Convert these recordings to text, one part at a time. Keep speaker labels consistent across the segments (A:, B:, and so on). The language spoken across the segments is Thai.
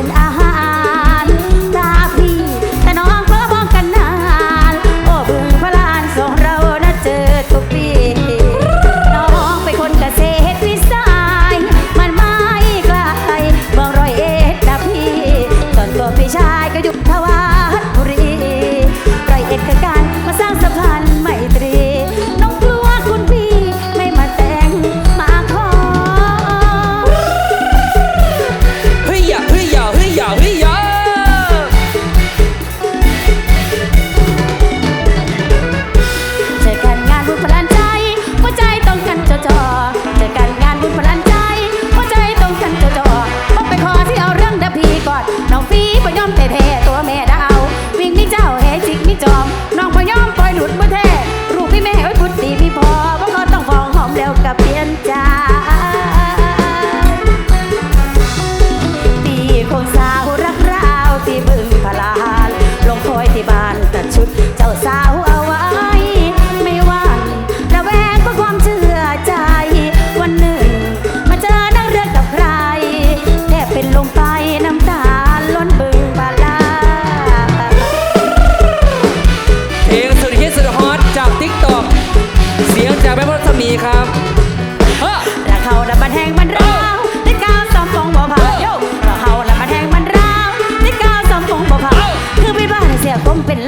A: And I. Arauca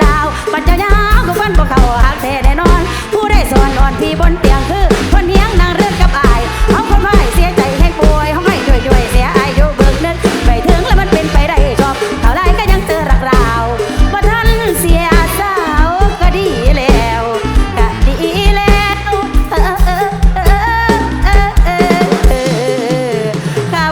A: ลาว ปัจจัยาวก็ฟันบ่เข้าหากแท้แน่นอน ผู้ได้สอนนอนพี่บนเตียงคือ